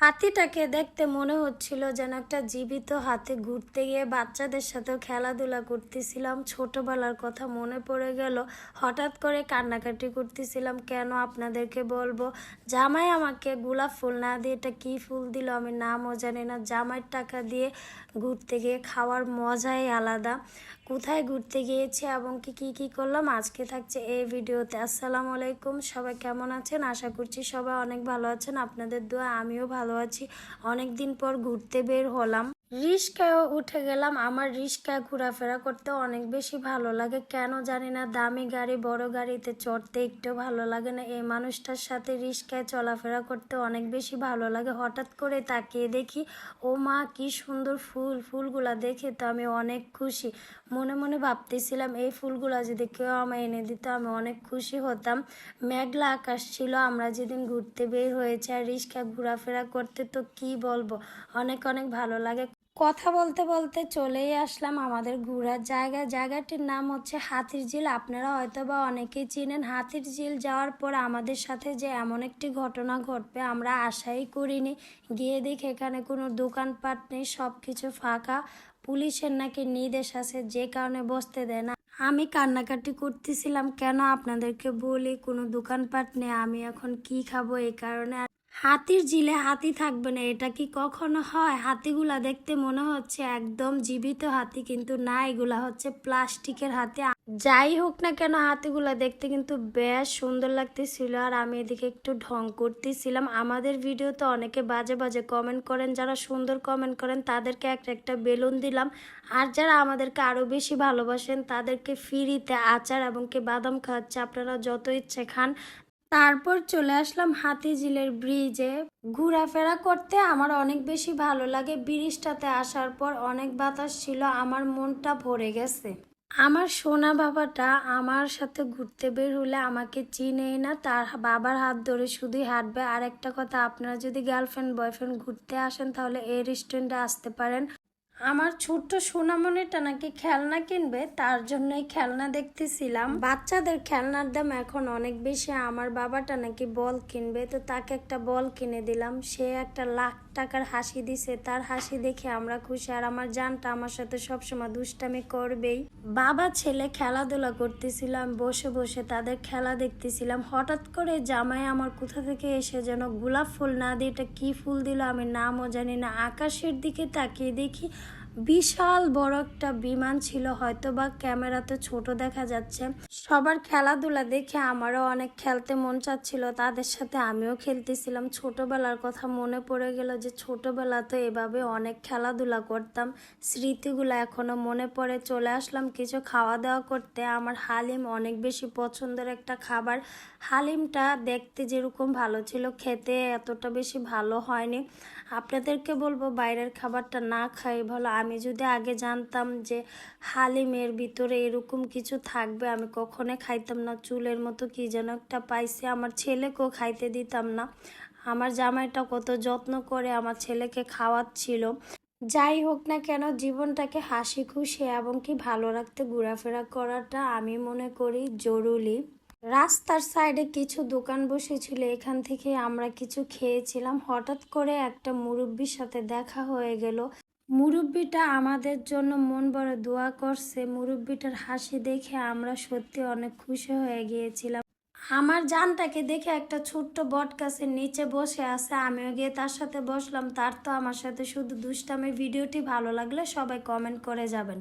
হাতিটাকে দেখতে মনে হচ্ছিল যেন একটা জীবিত হাতে ঘুরতে গিয়ে বাচ্চাদের সাথেও খেলাধুলা করতেছিলাম। ছোটবেলার কথা মনে পড়ে গেল। হঠাৎ করে কান্নাকাটি করতেছিলাম, কেন আপনাদেরকে বলব? জামাই আমাকে গোলাপ ফুল না দিয়ে এটা কি ফুল দিল আমি নামও জানি না। জামাইয়ের টাকা দিয়ে ঘুরতে গিয়ে খাওয়ার মজাই আলাদা। কোথায় ঘুরতে গিয়েছি এবং কি কি কি করলাম, আজকে থাকছে এই ভিডিওতে। আসসালামু আলাইকুম, সবাই কেমন আছেন? আশা করছি সবাই অনেক ভালো আছেন। আপনাদের দোয়া, আমিও ভালো আছি। অনেক দিন পর ঘুরতে বের হলাম। রিস্কায়ও উঠে গেলাম। আমার রিস্কায় ঘোরাফেরা করতে অনেক বেশি ভালো লাগে। কেন জানি না, দামি গাড়ি, বড় গাড়িতে চড়তে একটু ভালো লাগে না। এই মানুষটার সাথে রিস্কায় চলাফেরা করতে অনেক বেশি ভালো লাগে। হঠাৎ করে তাকিয়ে দেখি, ও মা, কি সুন্দর ফুল। ফুলগুলা দেখে তো আমি অনেক খুশি। মনে মনে ভাবতেছিলাম, এই ফুলগুলা যদি কেউ আমায় এনে দিত, আমি অনেক খুশি হতাম। মেঘলা আকাশ ছিল, আমরা যেদিন ঘুরতে বের হয়েছে আর রিস্কা ঘোরাফেরা করতে তো কি বলব? অনেক অনেক ভালো লাগে। কথা বলতে বলতে চলেই আসলাম আমাদের ঘোরার জায়গা। জায়গাটির নাম হচ্ছে হাতির ঝিল আপনারা হয়তো বা অনেকেই চিনেন। হাতির ঝিল যাওয়ার পর আমাদের সাথে যে এমন একটি ঘটনা ঘটবে আমরা আশাই করিনি। গিয়ে দেখি এখানে কোনো দোকানপাট নেই সব কিছু ফাঁকা। পুলিশের নাকি নির্দেশ আছে, যে কারণে বসতে দেয় না। আমি কান্নাকাটি করতেছিলাম, কেন আপনাদেরকে বলি কোনো দোকানপাট নেই, আমি এখন কি খাব এই কারণে? হাতির ঝিলে হাতি থাকবে না, এটা কি কখনো হয়? হাতিগুলা দেখতে মনে হচ্ছে একদম জীবিত হাতি, কিন্তু না, এগুলা হচ্ছে প্লাস্টিকের হাতি। যাই হোক না কেন, হাতিগুলা দেখতে কিন্তু বেশ সুন্দর লাগতেছিল, আর আমি এদিকে একটু ঢং করতেছিলাম। আমাদের ভিডিওতে অনেকে বাজে বাজে কমেন্ট করেন, যারা সুন্দর কমেন্ট করেন, তাদেরকে একটা একটা বেলুন দিলাম। আর যারা আমাদেরকে আরও বেশি ভালোবাসেন, তাদেরকে ফ্রিতে আচার এবং কে বাদাম খাওয়াচ্ছে, আপনারা যত ইচ্ছে খান। তারপর চলে আসলাম হাতিঝিলের ব্রিজে ঘোরাফেরা করতে আমার অনেক বেশি ভালো লাগে। ব্রিজটাতে আসার পর অনেক বাতাস ছিল, আমার মনটা ভরে গেছে। আমার সোনা বাবাটা আমার সাথে ঘুরতে বের হলে আমাকে চিনেই না, তার বাবার হাত ধরে শুধুই হাঁটবে। আর একটা কথা, আপনারা যদি গার্লফ্রেন্ড বয়ফ্রেন্ড ঘুরতে আসেন তাহলে এই রেস্টুরেন্টে আসতে পারেন। আমার ছোট্ট সোনামণিটা নাকি খেলনা কিনবে, তার জন্যই খেলনা দেখতেছিলাম। বাচ্চাদের খেলনার দাম এখন অনেক বেশি, আমার বাবাটা নাকি বল কিনবে, তো তাকে একটা বল কিনে দিলাম, সে একটা লাখ টাকার হাসি দিছে, তার হাসি দেখে আমরা খুশি। আর আমার জানটা আমার সাথে সবসময় দুষ্টামি করবেই। বাবা, ছেলে খেলাধুলা করতেছিলাম, বসে বসে তাদের খেলা দেখতেছিলাম। হঠাৎ করে জামাই আমার কোথা থেকে এসে যেন গোলাপ ফুল না দিয়ে এটা কী ফুল দিল আমি নামও জানি না। আকাশের দিকে তাকিয়ে দেখি বিশাল বড় একটা বিমান ছিল হয়তো বা ক্যামেরাতে ছোট দেখা যাচ্ছে। সবার খেলাধুলা দেখে আমারও অনেক খেলতে মন চাচ্ছিল, তাদের সাথে আমিও খেলতেছিলাম। ছোটবেলার কথা মনে পড়ে গেল যে, ছোটবেলা তো এভাবে অনেক খেলাধুলা করতাম। স্মৃতিগুলো এখনও মনে পড়ে। চলে আসলাম কিছু খাওয়া দাওয়া করতে। আমার হালিম অনেক বেশি পছন্দের একটা খাবার। হালিমটা দেখতে যেরকম ভালো ছিল, খেতে এতটা বেশি ভালো হয়নি। আপনাদেরকে বলব, বাইরের খাবারটা না খাই, ভালো আমি যদি আগে জানতাম যে হালিমের ভিতরে এরকম কিছু থাকবে, আমি কখনো খাইতাম না। চুলের মতো কি যেন একটা পাইছি, আমার ছেলেকেও খাইতে দিতাম না। আমার জামাইটা কত যত্ন করে আমার ছেলেকে খাওয়াচ্ছিল। যাই হোক না কেন, জীবনটাকে হাসি খুশি এবং কি ভালো রাখতে ঘোরাফেরা করাটা আমি মনে করি জরুরি। রাস্তার সাইডে কিছু দোকান বসেছিল, এখান থেকে আমরা কিছু খেয়েছিলাম। হঠাৎ করে একটা মুরব্বির সাথে দেখা হয়ে গেল। মুরব্বিটা আমাদের জন্য মন বড় দোয়া করছে। মুরব্বিটার হাসি দেখে আমরা সত্যি অনেক খুশি হয়ে গিয়েছিলাম। আমার জানটাকে দেখে একটা ছোট্ট বট গাছের নিচে বসে আছে। আমিও গিয়ে তার সাথে বসলাম। তার তো আমার সাথে শুধু দুষ্টামি। ভিডিওটি ভালো লাগলে সবাই কমেন্ট করে যাবেন।